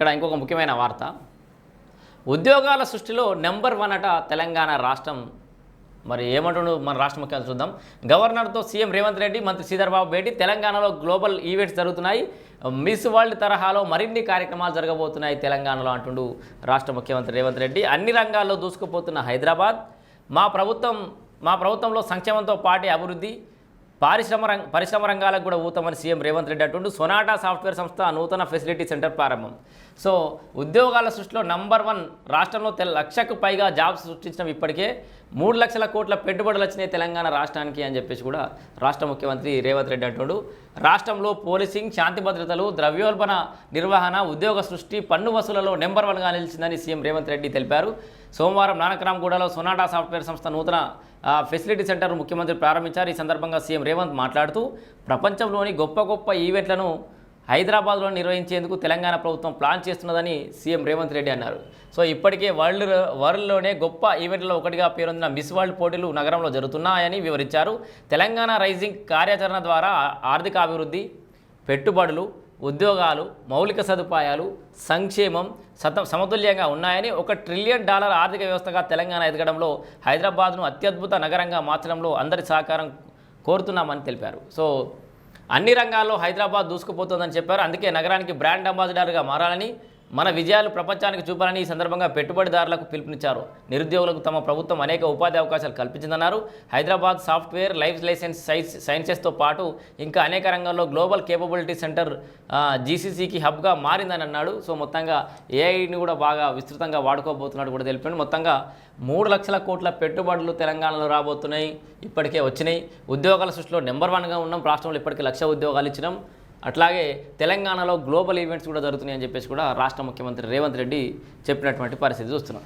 ఇక్కడ ఇంకొక ముఖ్యమైన వార్త. ఉద్యోగాల సృష్టిలో నెంబర్ వన్ అట తెలంగాణ రాష్ట్రం. మరి ఏమంటుండు మన రాష్ట్ర ముఖ్యాలు చూద్దాం. గవర్నర్తో సీఎం రేవంత్ రెడ్డి మంత్రి శ్రీధర్బాబు భేటీ తెలంగాణలో గ్లోబల్ ఈవెంట్స్ జరుగుతున్నాయి. మిస్ వరల్డ్ తరహాలో మరిన్ని కార్యక్రమాలు జరగబోతున్నాయి తెలంగాణలో అంటుండు రాష్ట్ర ముఖ్యమంత్రి రేవంత్ రెడ్డి. అన్ని రంగాల్లో దూసుకుపోతున్న హైదరాబాద్. మా ప్రభుత్వం మా ప్రభుత్వంలో సంక్షేమంతో పాటి అభివృద్ధి. పారిశ్రమ రంగ పరిశ్రమ రంగాలకు కూడా ఊతమని సీఎం రేవంత్ రెడ్డి అంటుండు. సొనాటా సాఫ్ట్వేర్ సంస్థ నూతన ఫెసిలిటీ సెంటర్ ప్రారంభం. సో ఉద్యోగాల సృష్టిలో నంబర్ వన్ రాష్ట్రంలో లక్షకు పైగా జాబ్స్ సృష్టించడం ఇప్పటికే మూడు లక్షల కోట్ల పెట్టుబడులు వచ్చినాయి తెలంగాణ రాష్ట్రానికి అని చెప్పేసి కూడా రాష్ట్ర ముఖ్యమంత్రి రేవంత్ రెడ్డి అంటుండు. రాష్ట్రంలో పోలీసింగ్ శాంతి భద్రతలు ద్రవ్యోల్బణ నిర్వహణ ఉద్యోగ సృష్టి పన్ను వసూలలో నెంబర్ వన్గా నిలిచిందని సీఎం రేవంత్ రెడ్డి తెలిపారు. సోమవారం నానక్రామ్గూడలో సొనాటా సాఫ్ట్వేర్ సంస్థ నూతన ఫెసిలిటీ సెంటర్ ముఖ్యమంత్రి ప్రారంభించారు. ఈ సందర్భంగా సీఎం రేవంత్ మాట్లాడుతూ ప్రపంచంలోని గొప్ప గొప్ప ఈవెంట్లను హైదరాబాద్లో నిర్వహించేందుకు తెలంగాణ ప్రభుత్వం ప్లాన్ చేస్తున్నదని సీఎం రేవంత్ రెడ్డి అన్నారు. సో ఇప్పటికే వరల్డ్ వరల్డ్లోనే గొప్ప ఈవెంట్లలో ఒకటిగా పేరొందిన మిస్ వరల్డ్ పోటీలు నగరంలో జరుగుతున్నాయని వివరించారు. తెలంగాణ రైజింగ్ కార్యాచరణ ద్వారా ఆర్థిక అభివృద్ధి పెట్టుబడులు ఉద్యోగాలు మౌలిక సదుపాయాలు సంక్షేమం సత సమతుల్యంగా ఉన్నాయని ఒక ట్రిలియన్ డాలర్ ఆర్థిక వ్యవస్థగా తెలంగాణ ఎదగడంలో హైదరాబాద్ను అత్యద్భుత నగరంగా మార్చడంలో అందరి సహకారం కోరుతున్నామని తెలిపారు. సో అన్ని రంగాల్లో హైదరాబాద్ దూసుకుపోతుందని చెప్పారు. అందుకే నగరానికి బ్రాండ్ అంబాసిడర్గా మారాలని మన విజయాలు ప్రపంచానికి చూపాలని ఈ సందర్భంగా పెట్టుబడిదారులకు పిలుపునిచ్చారు. నిరుద్యోగులకు తమ ప్రభుత్వం అనేక ఉపాధి అవకాశాలు కల్పించిందన్నారు. Hyderabad software life licence science సైన్సెస్తో పాటు ఇంకా అనేక రంగాల్లో గ్లోబల్ కేపబిలిటీ సెంటర్ జీసీసీకి హబ్గా మారిందని అన్నాడు. సో మొత్తంగా ఏఐని కూడా బాగా విస్తృతంగా వాడుకోబోతున్నాడు కూడా తెలిపాడు మొత్తంగా మూడు లక్షల కోట్ల పెట్టుబడులు తెలంగాణలో రాబోతున్నాయి. ఇప్పటికే వచ్చినాయి. ఉద్యోగాల సృష్టిలో నెంబర్ వన్గా ఉన్నాం. రాష్ట్రంలో ఇప్పటికే లక్ష ఉద్యోగాలు ఇచ్చినాం. అట్లాగే తెలంగాణలో గ్లోబల్ ఈవెంట్స్ కూడా జరుగుతున్నాయని చెప్పేసి కూడా రాష్ట్ర ముఖ్యమంత్రి రేవంత్ రెడ్డి చెప్పినటువంటి పరిస్థితి చూస్తున్నాం.